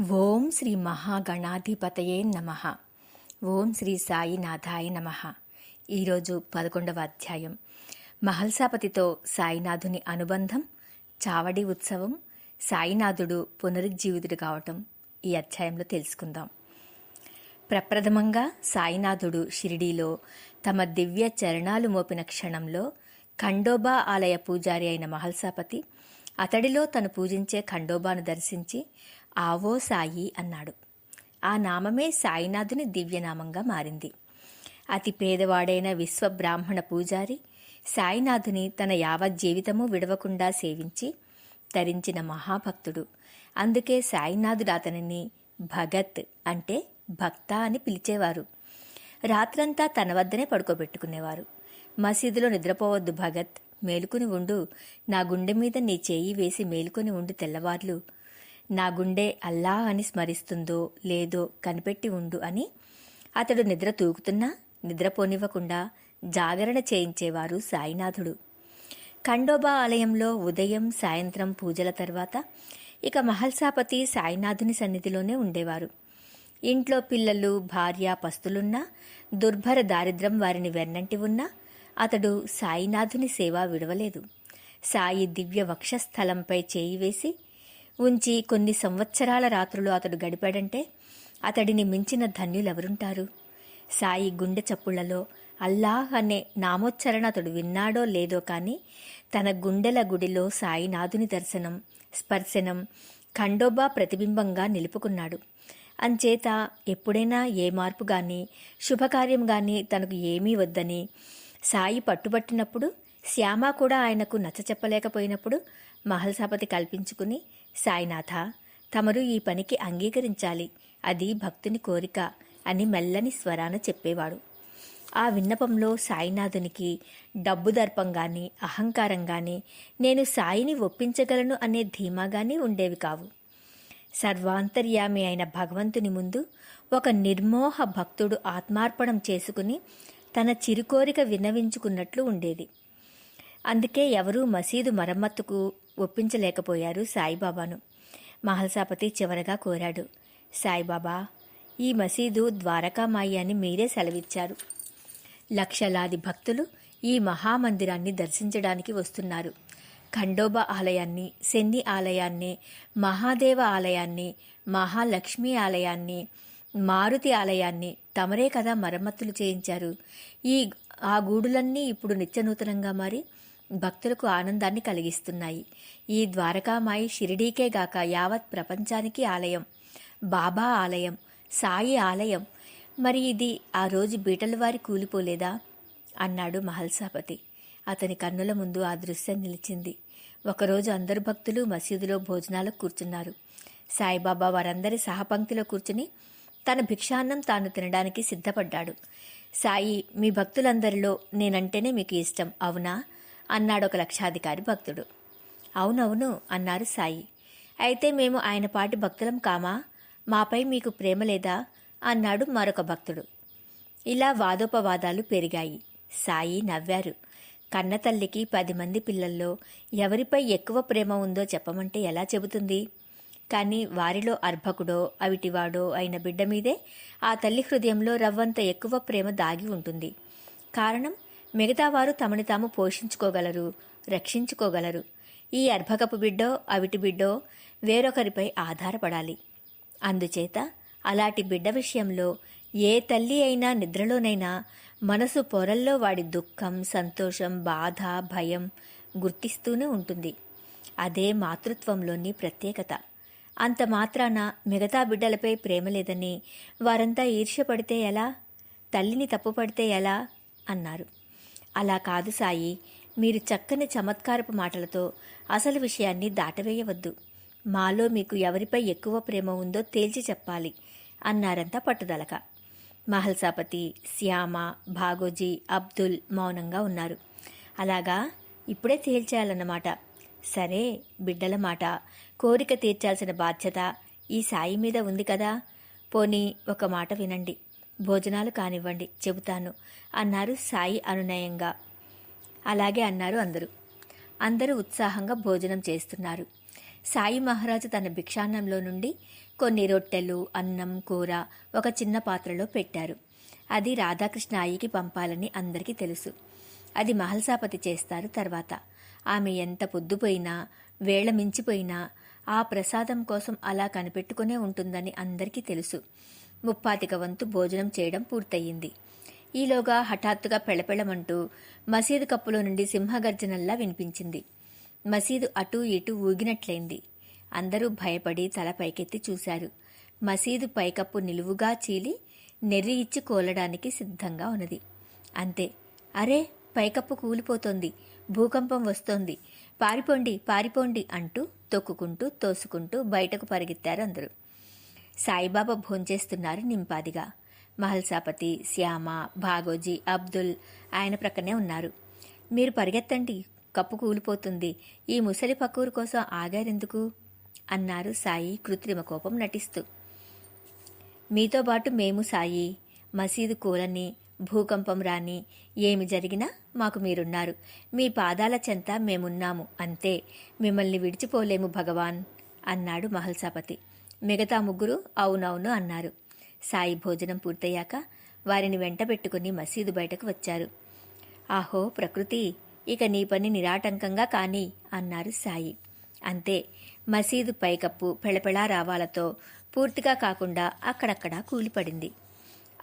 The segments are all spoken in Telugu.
ఓం శ్రీ మహాగణాధిపతయే నమ. ఓం శ్రీ సాయినాథాయ నమ. ఈరోజు పదకొండవ అధ్యాయం. మహల్సాపతితో సాయినాథుని అనుబంధం చావడి ఉత్సవం సాయినాథుడు పునరుజ్జీవితుడు కావటం ఈ అధ్యాయంలో తెలుసుకుందాం. ప్రప్రథమంగా సాయినాథుడు షిరిడీలో తమ దివ్య చరణాలు మోపిన క్షణంలో ఖండోబా ఆలయ పూజారి అయిన మహల్సాపతి అతడిలో తను పూజించే ఖండోబాను దర్శించి ఆవో సాయి అన్నాడు. ఆ నామమే సాయినాథుని దివ్యనామంగా మారింది. అతి పేదవాడైన విశ్వబ్రాహ్మణ పూజారి సాయినాథుని తన యావత్ జీవితము విడవకుండా సేవించి ధరించిన మహాభక్తుడు. అందుకే సాయినాథుడు అతనిని భగత్ అంటే భక్త అని పిలిచేవారు. రాత్రంతా తన వద్దనే పడుకోబెట్టుకునేవారు. మసీదులో నిద్రపోవద్దు భగత్ మేలుకుని ఉండు. నా గుండె మీద నీ చేయి వేసి మేలుకొని ఉండు తెల్లవార్లు. నా గుండె అల్లా అని స్మరిస్తుందో లేదో కనిపెట్టి ఉండు అని అతడు నిద్ర తూగుతున్నా నిద్రపోనివ్వకుండా జాగరణ చేయించేవారు సాయినాథుడు. ఖండోబా ఆలయంలో ఉదయం సాయంత్రం పూజల తర్వాత ఇక మహల్సాపతి సాయినాథుని సన్నిధిలోనే ఉండేవారు. ఇంట్లో పిల్లలు భార్య పస్తులున్నా దుర్భర దారిద్రం వారిని వెన్నంటి ఉన్నా అతడు సాయినాథుని సేవ విడవలేదు. సాయి దివ్య వక్షస్థలంపై చేయి వేసి ఉంచి కొన్ని సంవత్సరాల రాత్రులు అతడు గడిపాడంటే అతడిని మించిన ధన్యులెవరుంటారు? సాయి గుండె చప్పుళ్ళలో అల్లాహ్ అనే నామోచ్చరణ అతడు విన్నాడో లేదో కానీ తన గుండెల గుడిలో సాయినాథుని దర్శనం స్పర్శనం ఖండోబా ప్రతిబింబంగా నిలుపుకున్నాడు. అంచేత ఎప్పుడైనా ఏ మార్పు గాని శుభకార్యం గాని తనకు ఏమీ వద్దని సాయి పట్టుబట్టినప్పుడు శ్యామ కూడా ఆయనకు నచ్చ చెప్పలేకపోయినప్పుడు మహల్సాపతి కల్పించుకుని సాయినాథ తమరు ఈ పనికి అంగీకరించాలి. అది భక్తుని కోరిక అని మెల్లని స్వరాన చెప్పేవాడు. ఆ విన్నపంలో సాయినాథునికి డబ్బు దర్పం అహంకారంగాని అహంకారం నేను సాయిని ఒప్పించగలను అనే ధీమాగాని ఉండేవి కావు. సర్వాంతర్యామి అయిన భగవంతుని ముందు ఒక నిర్మోహ భక్తుడు ఆత్మార్పణం చేసుకుని తన చిరుకోరిక విన్నవించుకున్నట్లు ఉండేది. అందుకే ఎవరూ మసీదు మరమ్మతుకు ఒప్పించలేకపోయారు సాయిబాబాను. మహల్సాపతి చివరగా కోరాడు సాయిబాబా ఈ మసీదు ద్వారకామాయి అని మీరే సెలవిచ్చారు. లక్షలాది భక్తులు ఈ మహామందిరాన్ని దర్శించడానికి వస్తున్నారు. ఖండోబా ఆలయాన్ని శని ఆలయాన్ని మహాదేవ ఆలయాన్ని మహాలక్ష్మి ఆలయాన్ని మారుతి ఆలయాన్ని తమరే కదా మరమ్మతులు చేయించారు. ఈ ఆ గూడులన్నీ ఇప్పుడు నిత్యనూతనంగా మారి భక్తులకు ఆనందాన్ని కలిగిస్తున్నాయి. ఈ ద్వారకామాయి షిరిడీకే గాక యావత్ ప్రపంచానికి ఆలయం. బాబా ఆలయం సాయి ఆలయం. మరి ఇది ఆ రోజు బీటలవారి కూలిపోలేదా? అన్నాడు మహల్సాపతి. అతని కన్నుల ముందు ఆ దృశ్యం నిలిచింది. ఒకరోజు అందరు భక్తులు మసీదులో భోజనాలకు కూర్చున్నారు. సాయిబాబా వారందరి సహపంక్తిలో కూర్చుని తన భిక్షాన్నం తాను తినడానికి సిద్ధపడ్డాడు. సాయి మీ భక్తులందరిలో నేనంటేనే మీకు ఇష్టం అవునా? అన్నాడు ఒక లక్షాధికారి భక్తుడు. అవునవును అన్నారు సాయి. అయితే మేము ఆయన పాటి భక్తులం కామా? మాపై మీకు ప్రేమ లేదా? అన్నాడు మరొక భక్తుడు. ఇలా వాదోపవాదాలు పెరిగాయి. సాయి నవ్వారు. కన్నతల్లికి పది మంది పిల్లల్లో ఎవరిపై ఎక్కువ ప్రేమ ఉందో చెప్పమంటే ఎలా చెబుతుంది? కానీ వారిలో అర్భకుడో అవిటివాడో అయిన బిడ్డ మీదే ఆ తల్లి హృదయంలో రవ్వంత ఎక్కువ ప్రేమ దాగి ఉంటుంది. కారణం? మిగతా వారు తమని తాము పోషించుకోగలరు రక్షించుకోగలరు. ఈ అర్భకపు బిడ్డో అవిటి బిడ్డో వేరొకరిపై ఆధారపడాలి. అందుచేత అలాంటి బిడ్డ విషయంలో ఏ తల్లి అయినా నిద్రలోనైనా మనసు పొరల్లో వాడి దుఃఖం సంతోషం బాధ భయం గుర్తిస్తూనే ఉంటుంది. అదే మాతృత్వంలోని ప్రత్యేకత. అంత మాత్రాన మిగతా బిడ్డలపై ప్రేమ లేదని వారంతా ఈర్ష్యపడితే ఎలా? తల్లిని తప్పుపడితే ఎలా? అన్నారు. అలా కాదు సాయి. మీరు చక్కని చమత్కారపు మాటలతో అసలు విషయాన్ని దాటవేయవద్దు. మాలో మీకు ఎవరిపై ఎక్కువ ప్రేమ ఉందో తేల్చి చెప్పాలి అన్నారంతా పట్టుదలక. మహల్సాపతి శ్యామ భాగోజీ అబ్దుల్ మౌనంగా ఉన్నారు. అలాగా? ఇప్పుడే తేల్చేయాలన్నమాట సరే బిడ్డల మాట. కోరిక తీర్చాల్సిన బాధ్యత ఈ సాయి మీద ఉంది కదా. పోనీ ఒక మాట వినండి. భోజనాలు కానివ్వండి చెబుతాను అన్నారు సాయి అనునయంగా. అలాగే అన్నారు అందరూ. అందరూ ఉత్సాహంగా భోజనం చేస్తున్నారు. సాయి మహారాజు తన భిక్షాన్నంలో నుండి కొన్ని రొట్టెలు అన్నం కూర ఒక చిన్న పాత్రలో పెట్టారు. అది రాధాకృష్ణ అయ్యకి పంపాలని అందరికీ తెలుసు. అది మహల్సాపతి చేస్తారు తర్వాత. ఆమె ఎంత పొద్దుపోయినా వేళ మించిపోయినా ఆ ప్రసాదం కోసం అలా కనిపెట్టుకునే ఉంటుందని అందరికీ తెలుసు. ముప్పాతిక వంతు భోజనం చేయడం పూర్తయింది. ఈలోగా హఠాత్తుగా పెళపెళమంటూ మసీదు కప్పులో నుండి సింహగర్జనల్లా వినిపించింది. మసీదు అటూ ఇటూ ఊగినట్లయింది. అందరూ భయపడి తల పైకెత్తి చూశారు. మసీదు పైకప్పు నిలువుగా చీలి నెర్రి ఇచ్చి కోలడానికి సిద్ధంగా ఉన్నది. అంతే. అరే పైకప్పు కూలిపోతోంది. భూకంపం వస్తోంది. పారిపోండి పారిపోండి అంటూ తొక్కుకుంటూ తోసుకుంటూ బయటకు పరిగెత్తారు అందరూ. సాయిబాబా భోంచేస్తున్నారు నింపాదిగా. మహల్సాపతి శ్యామ భాగోజీ అబ్దుల్ ఆయన ప్రక్కనే ఉన్నారు. మీరు పరిగెత్తండి కప్పు కూలిపోతుంది. ఈ ముసలి పకూరు కోసం ఆగారెందుకు? అన్నారు సాయి కృత్రిమ కోపం నటిస్తూ. మీతో పాటు మేము సాయి మసీదు కూలని భూకంపం రాని ఏమి జరిగినా మాకు మీరున్నారు. మీ పాదాల చెంత మేమున్నాము అంతే. మిమ్మల్ని విడిచిపోలేము భగవాన్ అన్నాడు మహల్సాపతి. మిగతా ముగ్గురు అవునవును అన్నారు. సాయి భోజనం పూర్తయ్యాక వారిని వెంట పెట్టుకుని మసీదు బయటకు వచ్చారు. ఆహో ప్రకృతి! ఇక నీ పని నిరాటంకంగా కాని అన్నారు సాయి. అంతే మసీదు పైకప్పు పెళపెళా రావాలతో పూర్తిగా కాకుండా అక్కడక్కడా కూలిపడింది.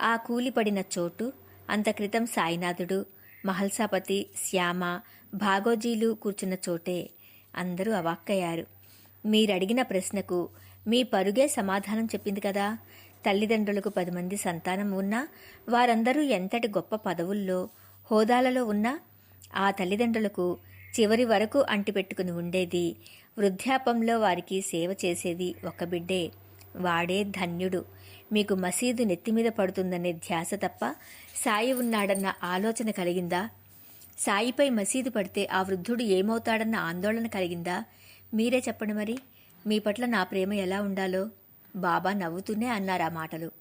ఆ కూలిపడిన చోటు అంత క్రితం సాయినాథుడు మహల్సాపతి శ్యామ భాగోజీలు కూర్చున్న చోటే అందరూ అవాక్కయ్యారు. మీరడిగిన ప్రశ్నకు మీ పరుగే సమాధానం చెప్పింది కదా. తల్లిదండ్రులకు పది మంది సంతానం ఉన్నా వారందరూ ఎంతటి గొప్ప పదవుల్లో హోదాలలో ఉన్నా ఆ తల్లిదండ్రులకు చివరి వరకు అంటిపెట్టుకుని ఉండేది వృద్ధాపంలో వారికి సేవ చేసేది ఒక బిడ్డే. వాడే ధన్యుడు. మీకు మసీదు నెత్తిమీద పడుతుందనే ధ్యాస తప్ప సాయి ఉన్నాడన్న ఆలోచన కలిగిందా? సాయిపై మసీదు పడితే ఆ వృద్ధుడు ఏమవుతాడన్న ఆందోళన కలిగిందా? మీరే చెప్పండి మరి. మీ పట్ల నా ప్రేమ ఎలా ఉండాలో? బాబా నవ్వుతూనే అన్నారు ఆ మాటలు.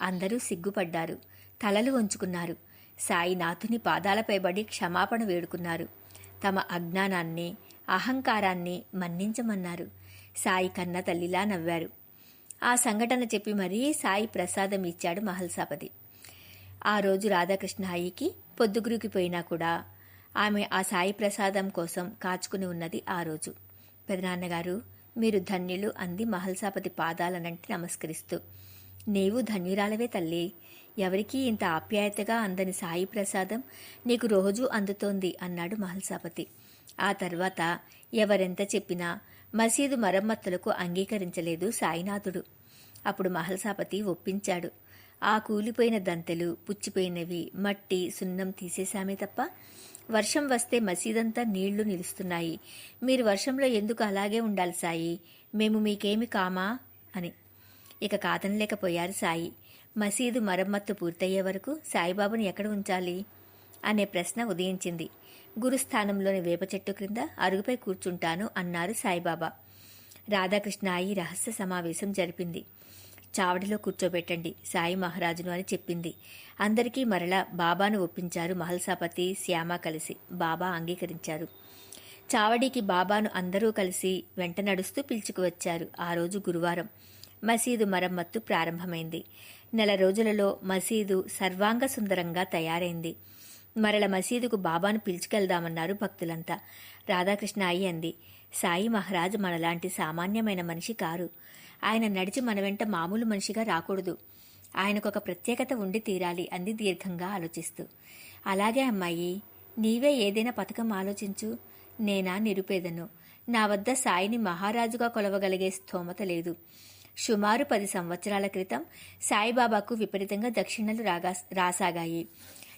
అందరూ సిగ్గుపడ్డారు. తలలు వంచుకున్నారు. సాయినాథుని పాదాలపై పడి క్షమాపణ వేడుకున్నారు. తమ అజ్ఞానాన్ని అహంకారాన్ని మన్నించమన్నారు. సాయి కన్న తల్లిలా నవ్వారు. ఆ సంఘటన చెప్పి మరీ సాయి ప్రసాదం ఇచ్చాడు మహల్సాపతి. ఆ రోజు రాధాకృష్ణ హాయికి పొద్దుగురికి పోయినా కూడా ఆమె ఆ సాయి ప్రసాదం కోసం కాచుకుని ఉన్నది ఆ రోజు. పెదనాన్నగారు మీరు ధన్యులు అంది మహల్సాపతి పాదాలనంటి నమస్కరిస్తూ. నీవు ధన్యురాలవే తల్లి. ఎవరికీ ఇంత ఆప్యాయతగా అందని సాయి ప్రసాదం నీకు రోజూ అందుతోంది అన్నాడు మహల్సాపతి. ఆ తర్వాత ఎవరెంత చెప్పినా మసీదు మరమ్మతులకు అంగీకరించలేదు సాయినాథుడు. అప్పుడు మహల్సాపతి ఒప్పించాడు. ఆ కూలిపోయిన దంతెలు పుచ్చిపోయినవి మట్టి సున్నం తీసేశామే తప్ప వర్షం వస్తే మసీదంతా నీళ్ళు నిలుస్తున్నాయి. మీరు వర్షంలో ఎందుకు అలాగే ఉండాలి సాయి? మేము మీకేమి కామా? అని. ఇక కాదనలేకపోయారు సాయి. మసీదు మరమ్మత్తు పూర్తయ్యే వరకు సాయిబాబుని ఎక్కడ ఉంచాలి? అనే ప్రశ్న ఉదయించింది. గురుస్థానంలోని వేప చెట్టు క్రింద అరుగుపై కూర్చుంటాను అన్నారు సాయిబాబా. రాధాకృష్ణ అయి రహస్య సమావేశం జరిపింది. చావడిలో కూర్చోబెట్టండి సాయి మహారాజును అని చెప్పింది. అందరికీ మరలా బాబాను ఒప్పించారు మహల్సాపతి శ్యామ కలిసి. బాబా అంగీకరించారు. చావడికి బాబాను అందరూ కలిసి వెంట నడుస్తూ పిలుచుకువచ్చారు ఆ రోజు గురువారం మసీదు మరమ్మత్తు ప్రారంభమైంది. నెల రోజులలో మసీదు సర్వాంగ సుందరంగా తయారైంది. మరల మసీదుకు బాబాను పిలుచుకెళ్దామన్నారు భక్తులంతా. రాధాకృష్ణ అయ్యి అంది సాయి మహారాజ్ మనలాంటి సామాన్యమైన మనిషి కారు. ఆయన నడిచి మన వెంట మామూలు మనిషిగా రాకూడదు. ఆయనకొక ప్రత్యేకత ఉండి తీరాలి అంది దీర్ఘంగా ఆలోచిస్తూ. అలాగే అమ్మాయి నీవే ఏదైనా పథకం ఆలోచించు. నేనా నిరుపేదను. నా వద్ద సాయిని మహారాజుగా కొలవగలిగే స్థోమత లేదు. సుమారు పది సంవత్సరాల క్రితం సాయిబాబాకు విపరీతంగా దక్షిణలు రాగా రాసాగాయి.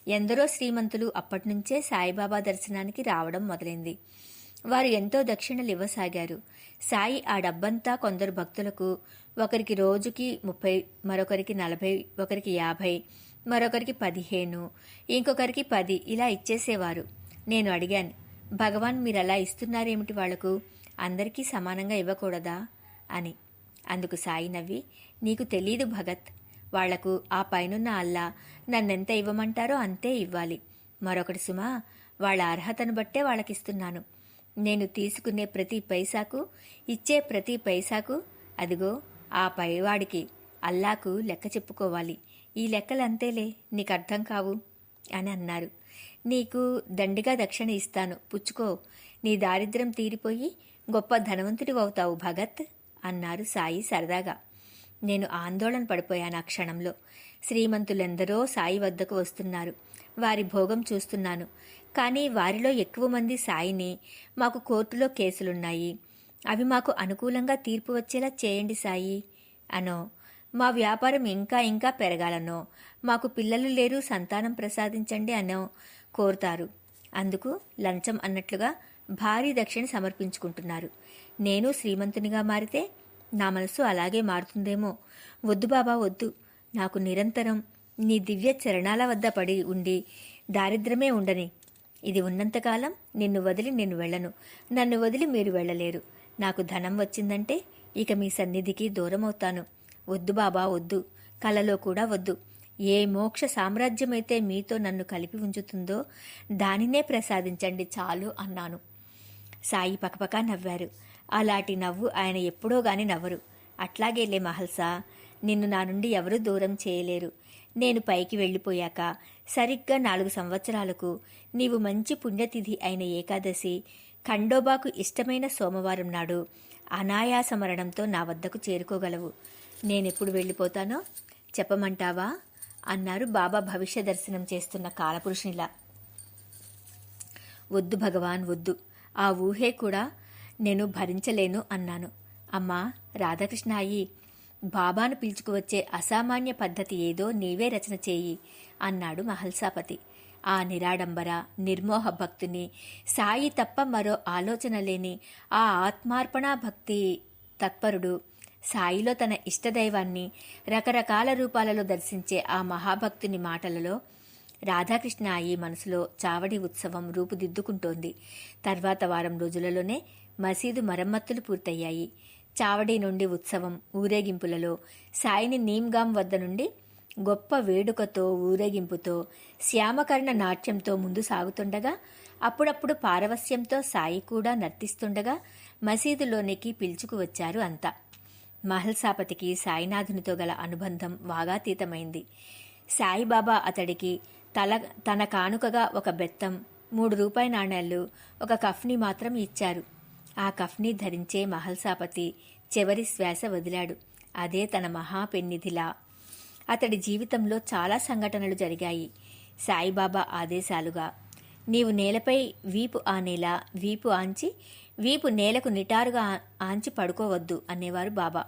ఎందరో శ్రీమంతులు అప్పటినుంచే సాయిబాబా దర్శనానికి రావడం మొదలైంది. వారు ఎంతో దక్షిణలు ఇవ్వసాగారు. సాయి ఆ డబ్బంతా కొందరు భక్తులకు ఒకరికి రోజుకి ముప్పై మరొకరికి నలభై ఒకరికి యాభై మరొకరికి పదిహేను ఇంకొకరికి పది ఇలా ఇచ్చేసేవారు. నేను అడిగాను భగవాన్ మీరు అలా ఇస్తున్నారేమిటి వాళ్ళకు? అందరికీ సమానంగా ఇవ్వకూడదా? అని. అందుకు సాయి నవ్వి నీకు తెలీదు భగత్ వాళ్ళకు ఆ పైనున్న అల్లా నన్నెంత ఇవ్వమంటారో అంతే ఇవ్వాలి. మరొకటి సుమా వాళ్ళ అర్హతను బట్టే వాళ్ళకిస్తున్నాను. నేను తీసుకునే ప్రతి పైసాకు ఇచ్చే ప్రతి పైసాకు అదిగో ఆ పైవాడికి అల్లాకు లెక్క చెప్పుకోవాలి. ఈ లెక్కలంతేలే నీకు అర్థం కావు అని అన్నారు. నీకు దండిగా దక్షిణ ఇస్తాను. పుచ్చుకో. నీ దారిద్ర్యం తీరిపోయి గొప్ప ధనవంతుడివవుతావు భగత్ అన్నారు సాయి సరదాగా. నేను ఆందోళన పడిపోయాను ఆ క్షణంలో. శ్రీమంతులెందరో సాయి వద్దకు వస్తున్నారు. వారి భోగం చూస్తున్నాను. కానీ వారిలో ఎక్కువ మంది సాయిని మాకు కోర్టులో కేసులున్నాయి. అవి మాకు అనుకూలంగా తీర్పు వచ్చేలా చేయండి సాయి. అనో మా వ్యాపారం ఇంకా ఇంకా పెరగాలనో మాకు పిల్లలు లేరు సంతానం ప్రసాదించండి అనో కోరుతారు. అందుకు లంచం అన్నట్లుగా భారీ దక్షిణ సమర్పించుకుంటున్నారు. నేను శ్రీమంతునిగా మారితే నా మనసు అలాగే మారుతుందేమో. వద్దు బాబా వద్దు. నాకు నిరంతరం నీ దివ్య చరణాల వద్ద పడి ఉండి దారిద్రమే ఉండని ఇది ఉన్నంతకాలం నిన్ను వదిలి నేను వెళ్ళను. నన్ను వదిలి మీరు వెళ్ళలేరు. నాకు ధనం వచ్చిందంటే ఇక మీ సన్నిధికి దూరమవుతాను. వద్దు బాబా వద్దు. కలలో కూడా వద్దు. ఏ మోక్ష సామ్రాజ్యమైతే మీతో నన్ను కలిపి ఉంచుతుందో దానినే ప్రసాదించండి చాలు అన్నాను. సాయి పకపకా నవ్వారు. అలాంటి నవ్వు ఆయన ఎప్పుడో గాని నవ్వరు. అట్లాగేలే మహల్సా నిన్ను నా నుండి ఎవరూ దూరం చేయలేరు. నేను పైకి వెళ్ళిపోయాక సరిగ్గా నాలుగు సంవత్సరాలకు నీవు మంచి పుణ్యతిథి అయిన ఏకాదశి ఖండోబాకు ఇష్టమైన సోమవారం నాడు అనాయాస మరణంతో నా వద్దకు చేరుకోగలవు. నేనెప్పుడు వెళ్ళిపోతానో చెప్పమంటావా? అన్నారు బాబా భవిష్య దర్శనం చేస్తున్న కాలపురుషునిలా. వద్దు భగవాన్ వద్దు. ఆ ఊహే కూడా నేను భరించలేను అన్నాను. అమ్మా రాధాకృష్ణ అయ్యి బాబాను పిలుచుకువచ్చే అసామాన్య పద్ధతి ఏదో నీవే రచన చేయి అన్నాడు మహల్సాపతి. ఆ నిరాడంబర నిర్మోహ భక్తుని సాయి తప్ప మరో ఆలోచన లేని ఆ ఆత్మార్పణా భక్తి తత్పరుడు సాయిలో తన ఇష్టదైవాన్ని రకరకాల రూపాలలో దర్శించే ఆ మహాభక్తుని మాటలలో రాధాకృష్ణ అయి మనసులో చావడి ఉత్సవం రూపుదిద్దుకుంటోంది. తర్వాత వారం రోజులలోనే మసీదు మరమ్మతులు పూర్తయ్యాయి. చావడి నుండి ఉత్సవం ఊరేగింపులలో సాయిని నీమ్గాం వద్ద నుండి గొప్ప వేడుకతో ఊరేగింపుతో శ్యామకర్ణ నాట్యంతో ముందు సాగుతుండగా అప్పుడప్పుడు పారవస్యంతో సాయి కూడా నర్తిస్తుండగా మసీదులోనికి పిలుచుకు వచ్చారు అంతా. మహల్సాపతికి సాయినాథునితో గల అనుబంధం వాగాతీతమైంది. సాయిబాబా అతడికి తల తన కానుకగా ఒక బెత్తం మూడు రూపాయి నాణేళ్ళు ఒక కఫ్ని మాత్రం ఇచ్చారు. ఆ కఫ్ని ధరించే మహల్సాపతి చివరి శ్వాస వదిలాడు. అదే తన మహాపెన్నిధిలా అతడి జీవితంలో చాలా సంఘటనలు జరిగాయి. సాయిబాబా ఆదేశాలుగా నీవు నేలపై వీపు ఆనేలా వీపు ఆంచి వీపు నేలకు నిటారుగా ఆంచి పడుకోవద్దు అనేవారు బాబా.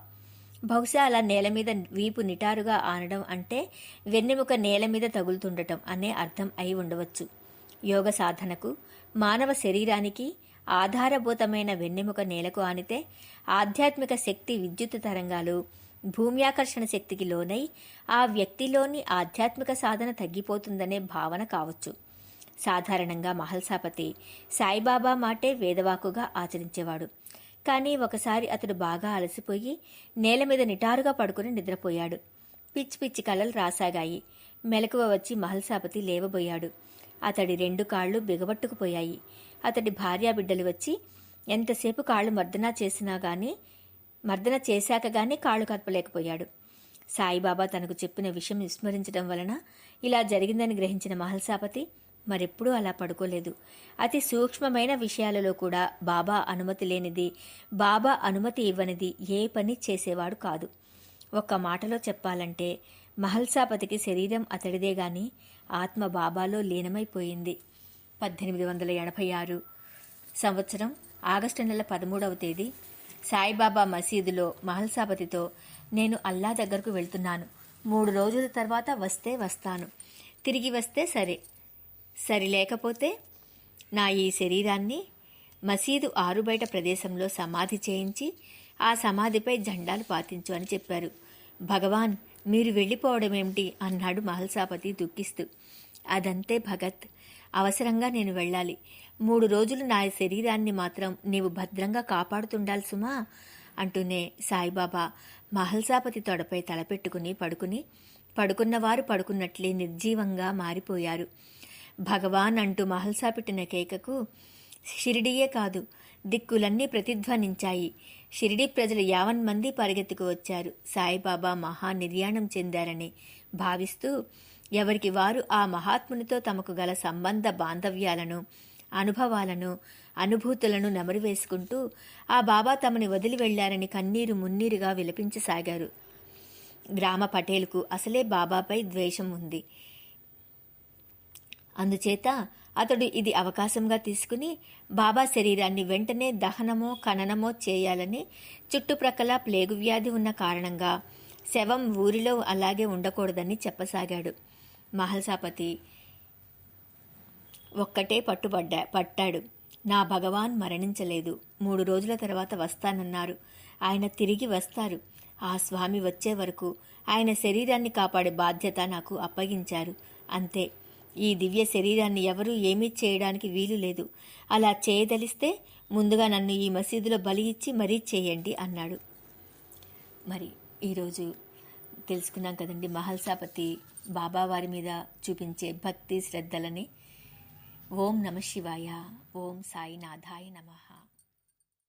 బహుశా అలా నేల మీద వీపు నిటారుగా ఆనడం అంటే వెన్నెముక నేల మీద తగులుతుండటం అనే అర్థం అయి ఉండవచ్చు. యోగ సాధనకు మానవ శరీరానికి ఆధారభూతమైన వెన్నెముక నేలకు ఆనితే ఆధ్యాత్మిక శక్తి విద్యుత్ తరంగాలు భూమ్యాకర్షణ శక్తికి లోనై ఆ వ్యక్తిలోని ఆధ్యాత్మిక సాధన తగ్గిపోతుందనే భావన కావచ్చు. సాధారణంగా మహల్సాపతి సాయిబాబా మాటే వేదవాకుగా ఆచరించేవాడు. కానీ ఒకసారి అతడు బాగా అలసిపోయి నేల మీద నిటారుగా పడుకుని నిద్రపోయాడు. పిచ్చి పిచ్చి కలలు రాసాగాయి. మెలకువ వచ్చి మహల్సాపతి లేవబోయాడు. అతడి రెండు కాళ్ళు బిగబట్టుకుపోయాయి. అతడి భార్యాబిడ్డలు వచ్చి ఎంతసేపు కాళ్ళు మర్దన చేసినా గాని మర్దన చేశాక గాని కాళ్ళు కదపలేకపోయాడు. సాయిబాబా తనకు చెప్పిన విషయం విస్మరించడం వలన ఇలా జరిగిందని గ్రహించిన మహల్సాపతి మరెప్పుడూ అలా పడుకోలేదు. అతి సూక్ష్మమైన విషయాలలో కూడా బాబా అనుమతి లేనిది బాబా అనుమతి ఇవ్వనిది ఏ పని చేసేవాడు కాదు. ఒక్క మాటలో చెప్పాలంటే మహల్సాపతికి శరీరం అతడిదే గాని ఆత్మ బాబాలో లీనమైపోయింది. పద్దెనిమిది వందల ఎనభై ఆరు. సంవత్సరం ఆగస్టు నెల పదమూడవ తేదీ సాయిబాబా మసీదులో మహల్సాపతితో నేను అల్లా దగ్గరకు వెళ్తున్నాను. మూడు రోజుల తర్వాత వస్తే వస్తాను. తిరిగి వస్తే సరే. సరి లేకపోతే నా ఈ శరీరాన్ని మసీదు ఆరుబయట ప్రదేశంలో సమాధి చేయించి ఆ సమాధిపై జెండాలు పాతించు అని చెప్పారు. భగవాన్ మీరు వెళ్ళిపోవడమేమిటి? అన్నాడు మహల్సాపతి దుఃఖిస్తూ. అదంతే భగత్. అవసరంగా నేను వెళ్ళాలి. మూడు రోజులు నా శరీరాన్ని మాత్రం నీవు భద్రంగా కాపాడుతుండాలి సుమా అంటూనే సాయిబాబా మహల్సాపతి తొడపై తలపెట్టుకుని పడుకుని పడుకున్నవారు పడుకున్నట్లే నిర్జీవంగా మారిపోయారు. భగవాన్ అంటూ మహల్సా పెట్టిన కేకకు షిరిడియే కాదు దిక్కులన్నీ ప్రతిధ్వనించాయి. షిరిడి ప్రజలు యావన్ మంది పరిగెత్తుకు వచ్చారు. సాయిబాబా మహా నిర్యాణం చెందారని భావిస్తూ ఎవరికి వారు ఆ మహాత్మునితో తమకు గల సంబంధ బాంధవ్యాలను అనుభవాలను అనుభూతులను నెమరు వేసుకుంటూ ఆ బాబా తమని వదిలి వెళ్ళారని కన్నీరు మున్నీరుగా విలపించసాగారు. గ్రామ పటేల్కు అసలే బాబాపై ద్వేషం ఉంది. అందుచేత అతడు ఇది అవకాశంగా తీసుకుని బాబా శరీరాన్ని వెంటనే దహనమో ఖననమో చేయాలని చుట్టుప్రక్కల ప్లేగు వ్యాధి ఉన్న కారణంగా శవం ఊరిలో అలాగే ఉండకూడదని చెప్పసాగాడు. మహల్సాపతి. ఒక్కటే పట్టుబడ్డా పట్టాడు. నా భగవాన్ మరణించలేదు. మూడు రోజుల తర్వాత వస్తానన్నారు. ఆయన తిరిగి వస్తారు. ఆ స్వామి వచ్చే వరకు ఆయన శరీరాన్ని కాపాడే బాధ్యత నాకు అప్పగించారు. అంతే. ఈ దివ్య శరీరాన్ని ఎవరూ ఏమీ చేయడానికి వీలు లేదు. అలా చేయదలిస్తే ముందుగా నన్ను ఈ మసీదులో బలి ఇచ్చి మరీ చేయండి అన్నాడు. మరి ఈరోజు తెలుసుకున్నాం కదండి మహల్సాపతి. బాబావారి మీద చూపించే భక్తి శ్రద్ధలని ఓం నమ శివాయ ఓం సాయినాథాయ నమః.